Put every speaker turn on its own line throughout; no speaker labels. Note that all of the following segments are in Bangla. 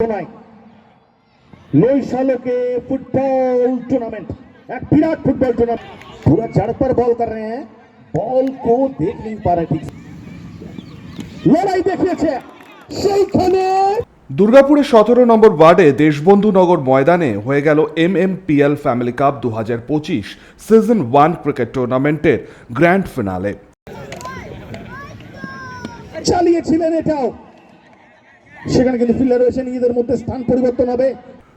নয় लोईशालों के फुटबॉल टूर्नामेंट एक विराट फुटबॉल टूर्नामेंट पूरा जड़ पर बॉल कर रहे हैं बॉल को देख नहीं पा रहे ठीक से। লড়াই দেখিয়েছে সেইখানে
দুর্গাপুরের সতেরো নম্বর ওয়ার্ডে দেশবন্ধু নগর ময়দানে হয়ে গেল M M PL family cup দু হাজার পঁচিশ সিজন ওয়ান ক্রিকেট টুর্নামেন্টের গ্র্যান্ড ফিনালে
চালিয়েছিলেন এটাও সেখানে কিন্তু ফিল্ডার রয়েছে নিজেদের মধ্যে স্থান পরিবর্তন হবে।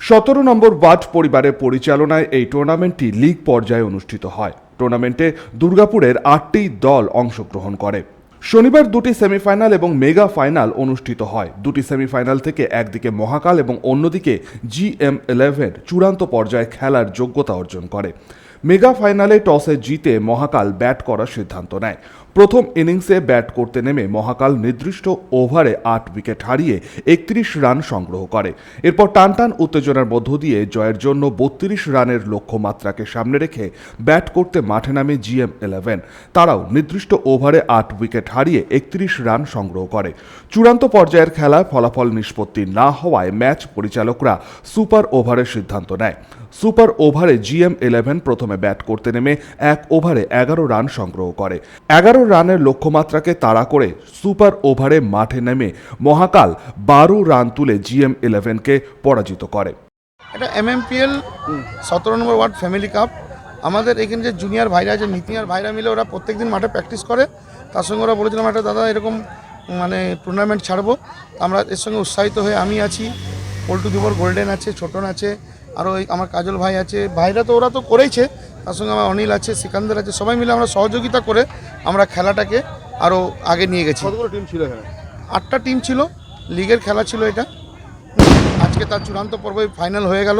সতেরো নম্বর ওয়ার্ড পরিবারের পরিচালনায় এই টুর্নামেন্টটি লিগ পর্যায়ে অনুষ্ঠিত হয়। টুর্নামেন্টে দুর্গাপুরের আটটি দল অংশগ্রহণ করে। শনিবার দুটি সেমিফাইনাল এবং মেগা ফাইনাল অনুষ্ঠিত হয়। দুটি সেমিফাইনাল থেকে একদিকে মহাকাল এবং অন্যদিকে জি এম ইলেভেন চূড়ান্ত পর্যায়ে খেলার যোগ্যতা অর্জন করে। মেগা ফাইনালে টসে জিতে মহাকাল ব্যাট করার সিদ্ধান্ত নেয়। প্রথম ইনিংসে ব্যাট করতে নেমে মহাকাল নির্দিষ্ট ওভারে আট উইকেট হারিয়ে একত্রিশ রান সংগ্রহ করে। এরপর টানটান উত্তেজনার মধ্য দিয়ে জয়ের জন্য বত্রিশ রানের লক্ষ্যমাত্রাকে সামনে রেখে ব্যাট করতে মাঠে নামে জিএম ইলেভেন। তারাও নির্দিষ্ট ওভারে আট উইকেট হারিয়ে একত্রিশ রান সংগ্রহ করে। চূড়ান্ত পর্যায়ের খেলায় ফলাফল নিষ্পত্তি না হওয়ায় ম্যাচ পরিচালকরা সুপার ওভারের সিদ্ধান্ত নেয়। সুপার ওভারে জিএম ইলেভেন প্রথমে ব্যাট করতে নেমে এক ওভারে এগারো রান সংগ্রহ করে। এগারো রানের লক্ষ্যমাত্রাকে তাড়া করে সুপার ওভারে মাঠে নেমে মহাকাল বারো রান তুলে জিএম ইলেভেনকে পরাজিত করে।
এটা এমএমপিএল সতেরো নম্বর ওয়ার্ড ফ্যামিলি কাপ। আমাদের এখানে যে জুনিয়র ভাইরা আছে মিথিয়ার ভাইরা মিলে ওরা প্রত্যেকদিন মাঠে প্র্যাকটিস করে। তার সঙ্গে ওরা বলেছিলাম একটা দাদা, এরকম মানে টুর্নামেন্ট ছাড়বো। আমরা এর সঙ্গে উৎসাহিত হয়ে আমি আছি। পল্টু দুবর গোল্ডেন আছে, ছোটন আছে, আরও আমার কাজল ভাই আছে। ভাইরা তো ওরা তো করেইছে তার সঙ্গে আমার অনিল আছে সিকান্দার আছে সবাই মিলে আমরা সহযোগিতা করে আমরা খেলাটাকে আরও আগে নিয়ে গেছি।
টিম ছিল
আটটা টিম ছিল লিগের খেলা ছিল এটা। আজকে তার চূড়ান্ত পর্বে ফাইনাল হয়ে গেল।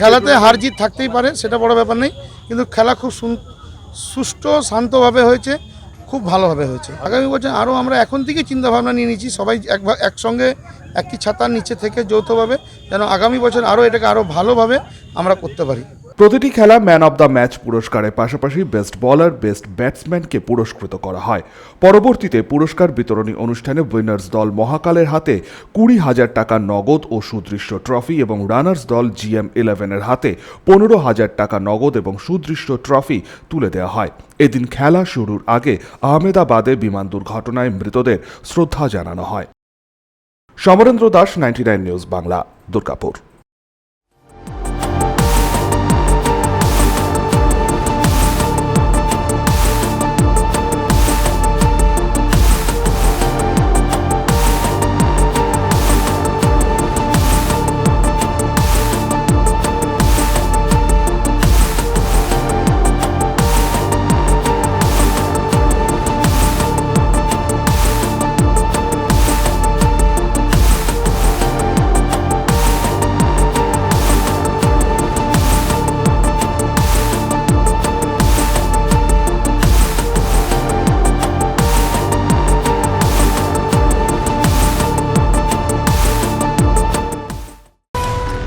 খেলাতে হার জিত থাকতেই পারে সেটা বড় ব্যাপার নেই কিন্তু খেলা খুব সুষ্ঠু শান্তভাবে হয়েছে খুব ভালোভাবে হয়েছে। আগামী বছর আরও আমরা এখন থেকেই চিন্তাভাবনা নিয়ে নিচ্ছি সবাই এক একসঙ্গে একই ছাতার নিচে থেকে যৌথভাবে যেন আগামী বছর আরও এটাকে আরও ভালোভাবে আমরা করতে পারি।
প্রতিটি খেলা ম্যান অব দ্য ম্যাচ পুরস্কারের পাশাপাশি বেস্ট বলার, বেস্ট ব্যাটসম্যানকে পুরস্কৃত করা হয়। পরবর্তীতে পুরস্কার বিতরণী অনুষ্ঠানে উইনার্স দল মহাকালের হাতে কুড়ি হাজার টাকা নগদ ও সুদৃশ্য ট্রফি এবং রানার্স দল জিএম ইলেভেনের হাতে পনেরো হাজার টাকা নগদ এবং সুদৃশ্য ট্রফি তুলে দেওয়া হয়। এদিন খেলা শুরুর আগে আহমেদাবাদে বিমান দুর্ঘটনায় মৃতদের শ্রদ্ধা জানানো হয়। Samarendra Das, ninety news Bangla, Durgapur.